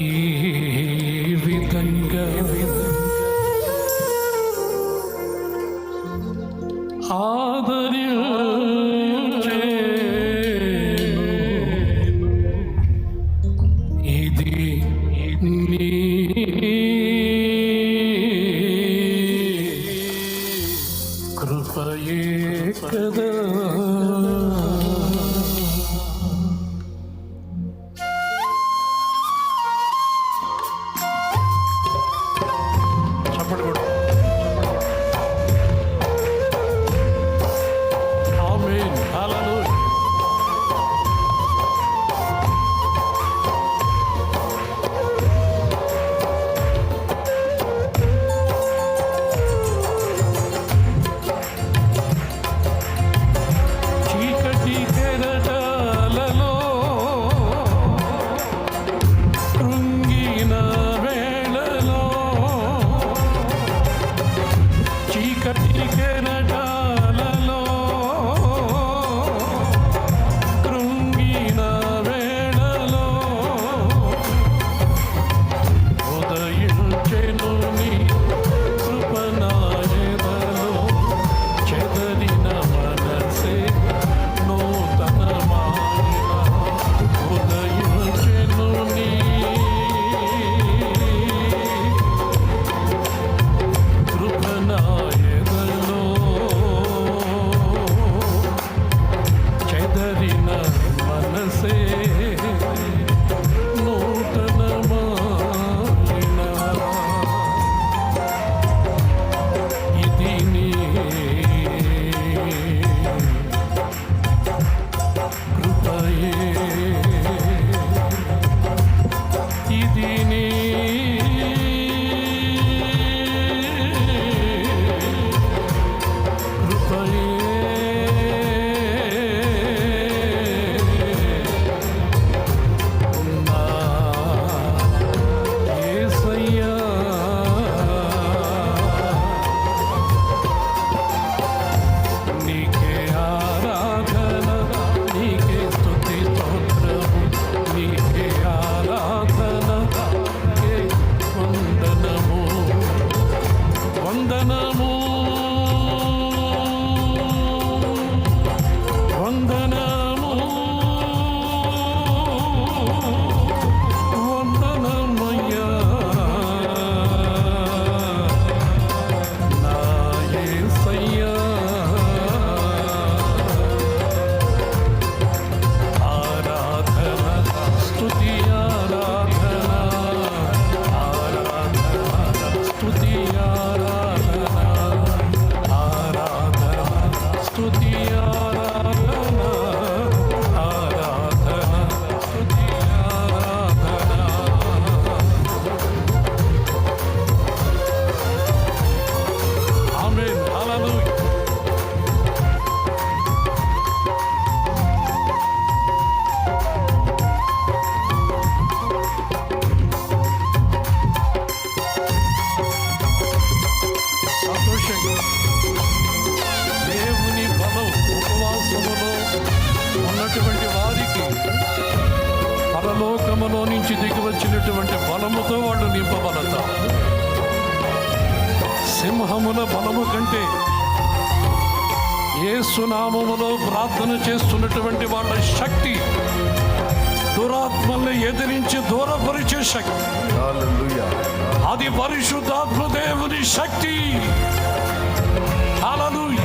ఈ విధంగా సింహముల బలము కంటే ఏ సునామములో ప్రార్థన చేస్తున్నటువంటి వాళ్ళ శక్తి దురాత్మల్ని ఎదిరించి దూరపరిచే శక్తి. అది పరిశుద్ధాత్మ దేవుని శక్తి. అలలుయ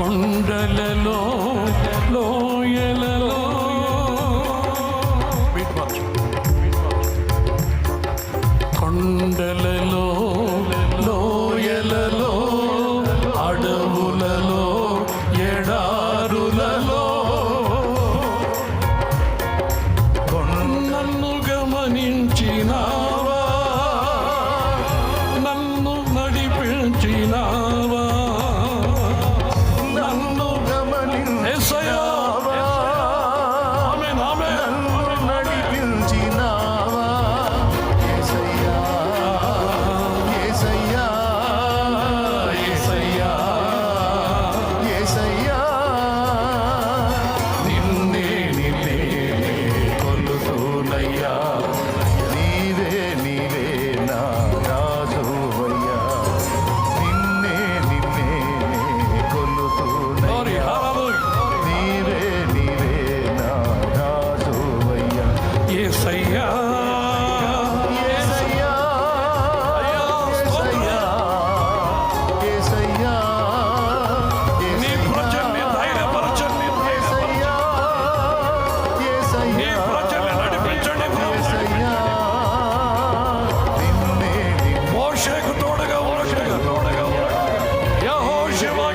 కొండలలో లోయలలో Jim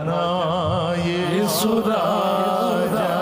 రాయేసు రాజా.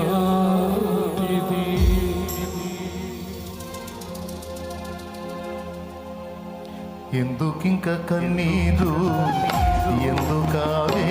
ఎందుకింక కన్నీరు? ఎందుకావే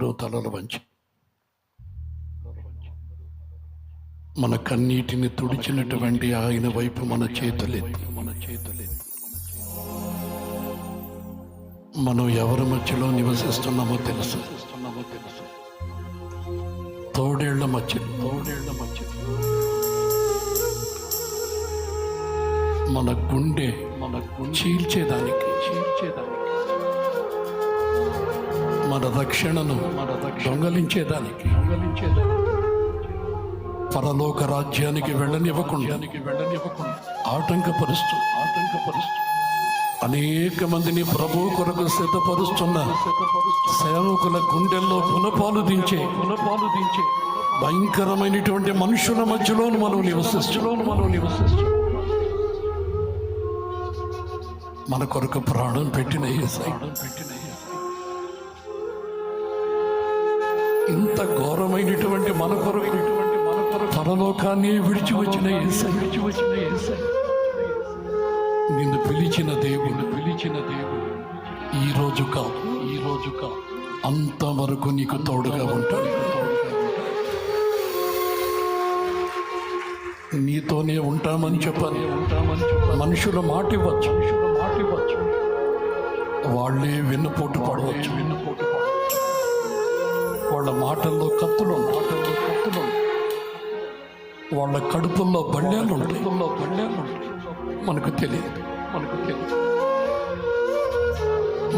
అందరూ తలలు వంచి. మన కన్నీటిని తుడిచినటువంటి ఆయన వైపు మన చేతులెత్తి. మన చేతులెత్తి మనం ఎవరి మధ్యలో నివసిస్తున్నామో తెలుసు. తెలుసు తోడేళ్ళ మధ్య. తోడేళ్ళ మధ్య మన గుండె మన చీల్చేదానికి చీల్చేదానికి. మన రక్షణను మన దొంగలించేదానికి పరలోక రాజ్యానికి వెళ్ళనివ్వకుండా వెళ్ళనివ్వకుండా ఆటంకపరుస్తూ ఆటంకపరుస్తూ అనేక మందిని ప్రభు కొరకు సిద్ధపరుస్తున్న సేవకుల గుండెల్లో పునపాలు దించే పునపాలు దించే భయంకరమైనటువంటి మనుషుల మధ్యలోను మనం నివసిస్తులోను మనం నివసిస్తు మన కొరకు ప్రాణం పెట్టిన యేసయ్య. పెట్టిన ఇంత ఘోరమైనటువంటి మన కొరకు మన పరలోకాన్ని విడిచి వచ్చిన యేసయ్య. విడిచి వచ్చిన నిన్ను పిలిచిన దేవుడు పిలిచిన దేవుడు ఈ రోజు కా ఈ రోజు కాదు అంతవరకు నీకు తోడుగా ఉంటాడు నీతోనే ఉంటామని చెప్పని. ఉంటామని చెప్పని మనుషుల మాట ఇవ్వచ్చు. మనుషుల మాట ఇవ్వచ్చు వాళ్ళే వెన్నుపోటు పడవచ్చు. వెన్నుపోటు వాళ్ళ మాటల్లో కత్తులు మాటల్లో కత్తులు వాళ్ళ కడుపుల్లో బళ్ళేలు కడుపుల్లో బళ్ళేళ్ళు మనకు తెలియదు మనకు తెలియదు.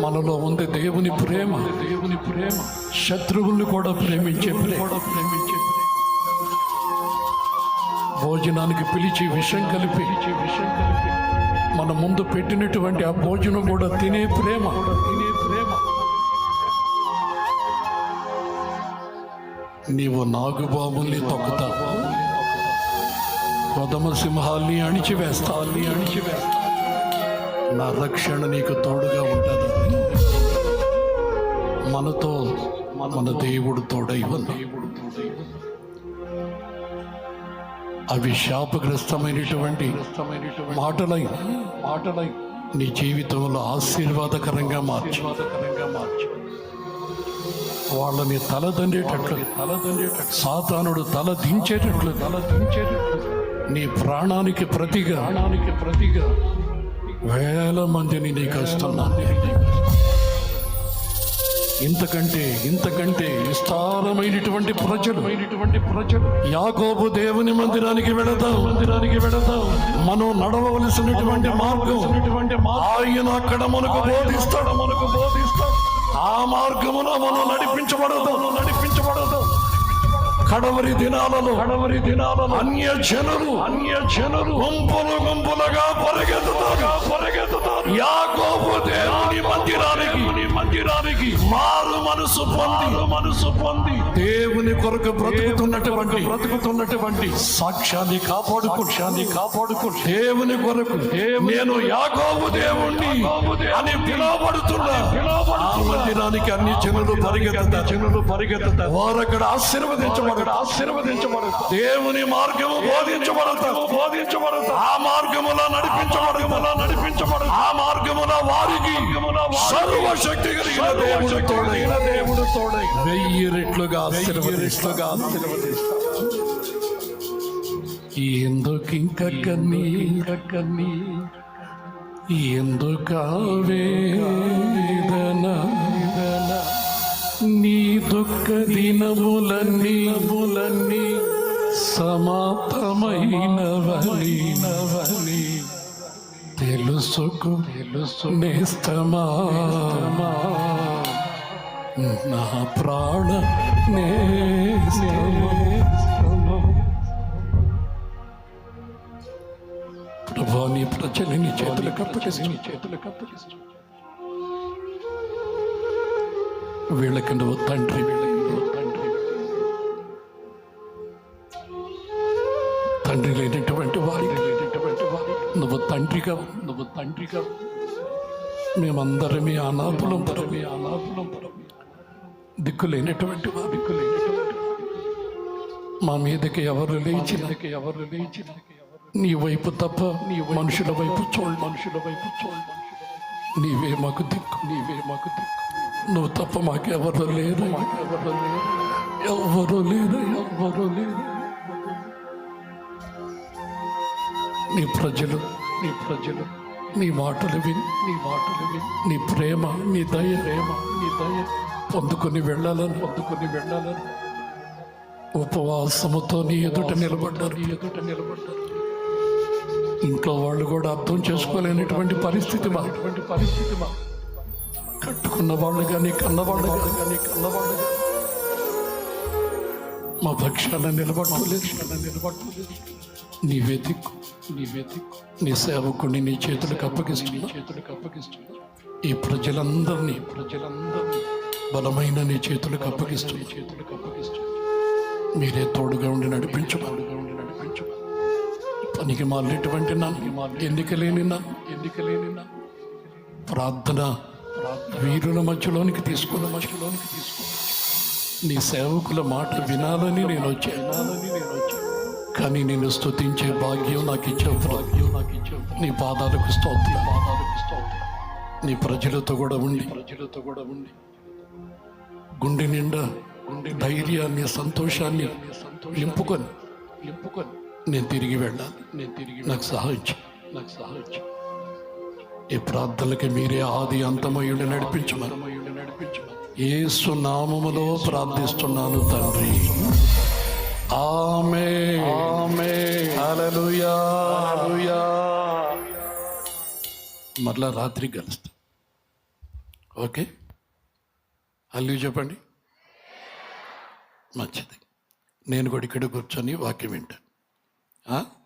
మనలో ఉంది దేవుని ప్రేమ. దేవుని ప్రేమ శత్రువుల్ని కూడా ప్రేమించే కూడా ప్రేమించే భోజనానికి పిలిచి విషం కలిపి విషం కలిపి మన ముందు పెట్టినటువంటి ఆ భోజనం కూడా తినే ప్రేమ. తినే నీవు నాగుబాముల్ని తొక్కుతావు కొదమ సింహాల్ని అణిచివేస్తాల్ని అణిచివేస్తా. నా రక్షణ నీకు తోడుగా ఉంటుంది. మనతో మన దేవుడు తోడై ఉంది అవి శాపగ్రస్తమైనటువంటి మాటలై మాటలై నీ జీవితంలో ఆశీర్వాదకరంగా మార్చి మార్చి. వాళ్ళని తలదండేటట్లు తలదండేటట్లు సాతానుడు తల దించేటట్లు. తల దించేటట్లు నీ ప్రాణానికి ప్రతిగా ప్రాణానికి ప్రతిగా వేల మందిని నీకు వస్తున్నాను ఇంతకంటే ఇంతకంటే విస్తారమైనటువంటి ప్రజలు ప్రజలు యాకోబు దేవుని మందిరానికి వెళదాం. మందిరానికి వెళదాం మనం నడవలసినటువంటి మార్గం ఆయన అక్కడ మనకు బోధిస్తాడు మనకు బోధిస్తాడు. ఆ మార్గమున మనం నడిపించబడదు. నడిపి కడవరి దినాలలో కడవరి దినాలలో అన్య జనులు అన్య జనులు గుంపులు గుంపులుగా పరిగెత్తుతారు. పరిగెత్తుతారు. యాకోబు దేవుని మందిరానికి మందిరానికి మారు మనసు పొంది మనసు పొంది దేవుని కొరకు బ్రతుకుతున్నటువంటి బ్రతుకుతున్నటువంటి సాక్ష్యాన్ని కాపాడుకో. సాక్ష్యాన్ని కాపాడుకో. దేవుని కొరకు నేను యాకోబు దేవుణ్ణి అని పిలువబడుతున్నా. ఆ మందిరానికి అన్ని జనులు పరిగెత్తుతారు. జనులు పరిగెత్తుతారు. వారు అక్కడ ఆశీర్వదించబడతారు ఆశీర్వదించబడతారు దేవుని మార్గము బోధించబడతారు బోధించబడతారు ఆ మార్గములో నడిపించబడతారు నడిపించబడ ఆ మార్గములో వారికి సర్వశక్తి కలిగిన దేవుడు తోడైన దేవుడు తోడై. వెయ్యి రెట్లుగా ఆశీర్వదిస్తుగా ఆశీర్వదిస్తాడు ఎందుకింక కన్నీ కన్నీ ఎందుకా వేదన? నీ దుఃఖ దినములన్నీ ములన్నీ సమాప్తమైనవని తెలుసుకు తెలుసు నేస్తమా? నా ప్రాణ ప్రభా నీ ప్రజలు నీ చేతులకు అప్పగిస్తూ నీ వీళ్ళకి నువ్వు తండ్రి. వీళ్ళకి తండ్రి తండ్రి లేనటువంటి వారి లేనటువంటి వారి నువ్వు తండ్రిగా నువ్వు తండ్రిగా మేమందరమే అనాథులం పరమే అనాథులం పరమే దిక్కు లేనటువంటి వా దిక్కు లేనటువంటి మా మీదకి ఎవరు లేచినకి ఎవరు లేచిన నీ వైపు తప్ప నీ మనుషుల వైపు చూడు మనుషుల వైపు చూడు నీవే మాకు దిక్కు నీవే మాకు దిక్కు. నువ్వు తప్ప మాకెవరు లేరు మాకెవరు లేరు ఎవ్వరు లేరు ఎవ్వరు లేరు నీ ప్రజలు నీ ప్రజలు నీ మాటలు విని నీ మాటలు విని నీ ప్రేమ నీ దయ ప్రేమ నీ దయ పొందుకొని వెళ్ళాలని పొందుకొని వెళ్ళాలని ఉపవాసముతో నీ ఎదుట నిలబడ్డారు నీ ఎదుట నిలబడ్డారు. ఇంట్లో వాళ్ళు కూడా అర్థం చేసుకోలేనటువంటి పరిస్థితి మా. అటువంటి పరిస్థితి మా. కట్టుకున్న వాళ్ళు కానీ కన్నవాళ్ళు కానీ కన్నవాళ్ళు కానీ మా పక్షాన నిలబడలేదు నిలబడలేదు నీవే దిక్కు నీవే దిక్కు నీ సేవకుని నీ చేతులకు అప్పగిస్తు నీ చేతులకు అప్పగిస్తూ ఈ ప్రజలందరినీ ప్రజలందరినీ బలమైన నీ చేతులకు అప్పగిస్తు నీ చేతులకు అప్పగిస్తు మీరే తోడుగా ఉండి నడిపించు తోడుగా ఉండి నడిపించు పనికి మాలినటువంటి నా ఎన్నిక నా ఎన్నికలేని నా ప్రార్థన వీరుల మధ్యలోనికి తీసుకున్న మధ్యలోనికి తీసుకుని నీ సేవకుల మాట వినాలని నేను వచ్చాను. వినాలని నేను వచ్చాను. కానీ నేను స్తుతించే భాగ్యం నాకు ఇచ్చావు. భాగ్యం నాకు ఇచ్చావు. నీ పాదాలకు స్తోత్రం. పాదాలకు స్తోత్రం. నీ ప్రజలతో కూడా ఉండి. ప్రజలతో కూడా ఉండి. గుండె నిండా గుండె ధైర్యాన్ని సంతోషాన్ని నింపుకొని నింపుకొని నేను తిరిగి వెళ్ళాలి. నేను తిరిగి నాకు సహాయం చేయి. నాకు సహాయం చేయి. ఈ ప్రార్థనలకి మీరే ఆది అంతమయుడు నడిపించమని. యేసు నామములో ప్రార్థిస్తున్నాను తండ్రి. ఆమె ఆమె మరలా రాత్రి కలుస్తా ఓకే? అల్లు చెప్పండి. మంచిది. నేను కూడా ఇక్కడ కూర్చొని వాక్యం వింటాను?